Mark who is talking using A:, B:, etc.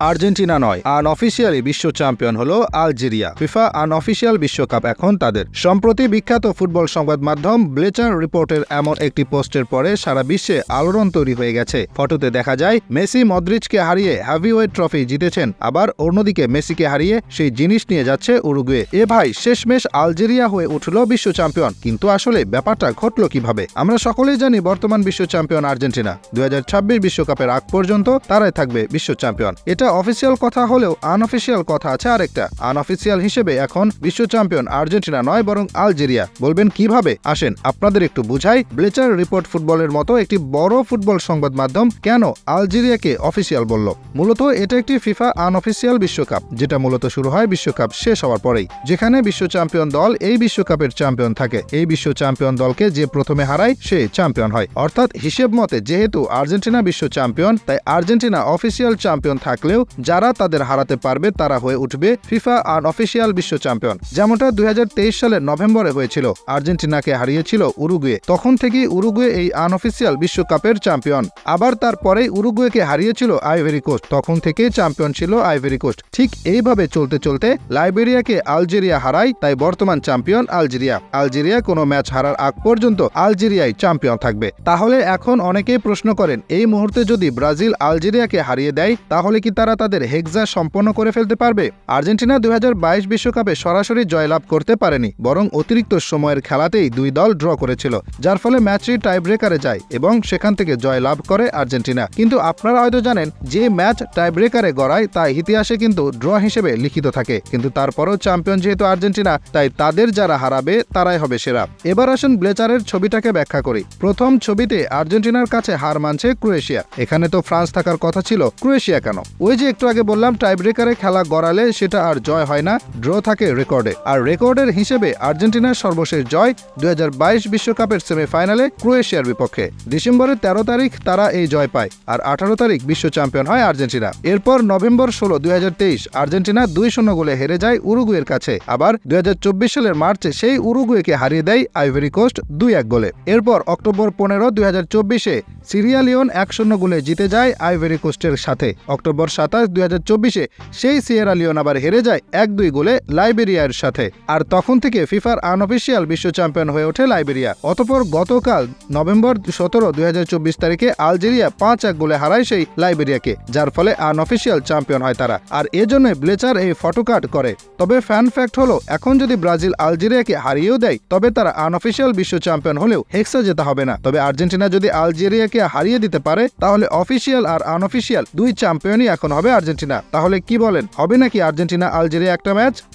A: Argentina নয় unofficially বিশ্ব champion হল আলজেরিয়া। ফিফা আনঅফিসিয়াল বিশ্বকাপ এখন তাদের। সম্প্রতি বিখ্যাত ফুটবল সংবাদ মাধ্যম ব্লেচার রিপোর্টের এমন একটি পোস্টের পরে সারা বিশ্বে আলোড়ন তৈরি হয়ে গেছে। ফটোতে দেখা যায়, মেসি মদ্রিজকে হারিয়ে হ্যাভিওয়েট ট্রফি জিতেছেন, আবার অন্যদিকে মেসিকে হারিয়ে সেই জিনিস নিয়ে যাচ্ছে উরুগুয়ে। এ ভাই শেষমেশ আলজেরিয়া হয়ে উঠল বিশ্ব চ্যাম্পিয়ন কিন্তু আসলে ব্যাপারটা ঘটল কীভাবে? আমরা সকলেই জানি বর্তমান বিশ্ব চ্যাম্পিয়ন আর্জেন্টিনা। দুই বিশ্বকাপের আগ পর্যন্ত তারাই থাকবে বিশ্ব চ্যাম্পিয়ন এটা অফিসিয়াল কথা হলেও আনঅফিসিয়াল কথা আছে আরেকটা। আনঅফিসিয়াল হিসেবে এখন বিশ্ব চ্যাম্পিয়ন আর্জেন্টিনা নয়, বরং আলজেরিয়া। বলবেন কীভাবে? আসেন, আপনাদের একটু বুঝাই ব্লেচার রিপোর্ট ফুটবলের মতো একটি বড় ফুটবল সংবাদ মাধ্যম কেন আলজেরিয়াকে অফিসিয়াল বলল? মূলত এটা একটি ফিফা আনঅফিসিয়াল বিশ্বকাপ, যেটা মূলত শুরু হয় বিশ্বকাপ শেষ হওয়ার পরেই, যেখানে বিশ্ব চ্যাম্পিয়ন দল এই বিশ্বকাপের চ্যাম্পিয়ন থাকে। এই বিশ্ব চ্যাম্পিয়ন দলকে যে প্রথমে হারায়, সে চ্যাম্পিয়ন হয়। অর্থাৎ হিসেব মতে, যেহেতু আর্জেন্টিনা বিশ্ব চ্যাম্পিয়ন তাই আর্জেন্টিনা অফিসিয়াল চ্যাম্পিয়ন থাকলেও যারা তাদের হারাতে পারবে তারা হয়ে উঠবে ফিফা আনঅফিসিয়াল বিশ্ব চ্যাম্পিয়ন। যেমনটা দুই সালের নভেম্বরে হয়েছিল, আর্জেন্টিনাকে হারিয়েছিল উরুগুয়ে। তখন থেকেই উরুগুয়ে এই আনঅফিসিয়াল বিশ্বকাপের চ্যাম্পিয়ন। আবার তারপরেই উরুগুয়েকে হারিয়েছিল আইভেরি কোস্ট। তখন থেকে চ্যাম্পিয়ন ছিল আইভেরি কোস্ট। ঠিক এইভাবে চলতে চলতে লাইবেরিয়াকে আলজেরিয়া হারায়, তাই বর্তমান চ্যাম্পিয়ন আলজেরিয়া। আলজেরিয়া কোনো ম্যাচ হারার আগ পর্যন্ত আলজেরিয়াই চ্যাম্পিয়ন থাকবে। তাহলে এখন অনেকেই প্রশ্ন করেন, এই মুহূর্তে যদি ব্রাজিল আলজেরিয়াকে হারিয়ে দেয়, তাহলে কি তারা তাদের হেক্সা সম্পন্ন করে ফেলতে পারবে। আর্জেন্টিনা দুই বিশ্বকাপে সরাসরি জয়লাভ করতে পারেনি, বরং অতিরিক্ত সময়ের খেলাতেই দুই দল ড্র করেছিল, যার ফলে ম্যাচটি টাইব্রেকারে যায় এবং সেখান থেকে জয় লাভ করে আর্জেন্টিনা। কিন্তু আপনারা হয়তো জানেন, যে ম্যাচ টাইব্রেকারে গড়ায়, তা ইতিহাসে কিন্তু ড্র হিসেবে লিখিত থাকে। কিন্তু তারপরও চ্যাম্পিয়ন যেহেতু আর্জেন্টিনা, তাই তাদের যারা হারাবে, তারাই হবে সেরা। এবার আসুন ব্লেচারের ছবিটাকে ব্যাখ্যা করি। প্রথম ছবিতে আর্জেন্টিনার কাছে হার মানছে ক্রোয়েশিয়া। এখানে তো ফ্রান্স থাকার কথা ছিল, ক্রোয়েশিয়া কেন? ওই যে একটু আগে বললাম টাইব্রেকারে খেলা গড়ালে সেটা আর জয় হয় না ড্র থাকে রেকর্ডে আর রেকর্ডের হিসেবে আর্জেন্টিনার সর্বশেষ জয় দুই বিশ্বকাপের সেমিফাইনালে ক্রোয়েশিয়ার বিপক্ষে। ডিসেম্বরের তেরো তারিখ তারা এই জয় পায়, আর আঠারো তারিখ বিশ্ব চ্যাম্পিয়ন হয় আর্জেন্টিনা। এরপর নভেম্বর ষোলো, দুই আর্জেন্টিনা দুই শূন্য গোলে হেরে যায় উরুগুয়ের কাছে। আবার দুই হাজার চব্বিশ সালের মার্চে সেই উরুগুয়েকে হারিয়ে দেয় আইভরি কোস্ট দুই এক গোলে। এরপর অক্টোবর পনেরো, দুই হাজার চব্বিশে সিরিয়া লিওন এক শূন্য গোলে জিতে যায় আইভেরি কোস্টের সাথে। অক্টোবর সাতাশ, দুই হাজার চব্বিশে সেই সিয়েরা লিওন আবার হেরে যায় এক দুই গোলে লাইবেরিয়ার সাথে। আর তখন থেকে ফিফার আনঅফিসিয়াল বিশ্ব চ্যাম্পিয়ন হয়ে ওঠে লাইবেরিয়া। অতপর গতকাল নভেম্বর সতেরো, দুই হাজার চব্বিশ তারিখে আলজেরিয়া পাঁচ এক গোলে হারায় সেই লাইবেরিয়াকে, যার ফলে আনঅফিসিয়াল চ্যাম্পিয়ন হয় তারা। আর এজন্য ব্লেচার এই ফটোকার্ড করে। তবে ফ্যান ফ্যাক্ট হলো, এখন যদি ব্রাজিল আলজেরিয়াকে হারিয়েও দেয়, তবে তারা আনঅফিসিয়াল বিশ্ব চ্যাম্পিয়ন হলেও হেক্সা যেতে হবে না। তবে আর্জেন্টিনা যদি আলজেরিয়াকে হারিয়ে দিতে পারে, তাহলে অফিসিয়াল আর আনঅফিসিয়াল দুই চ্যাম্পিয়নই এখন হবে আর্জেন্টিনা। তাহলে কি বলেন হবে নাকি আর্জেন্টিনা আলজেরিয়া একটা ম্যাচ?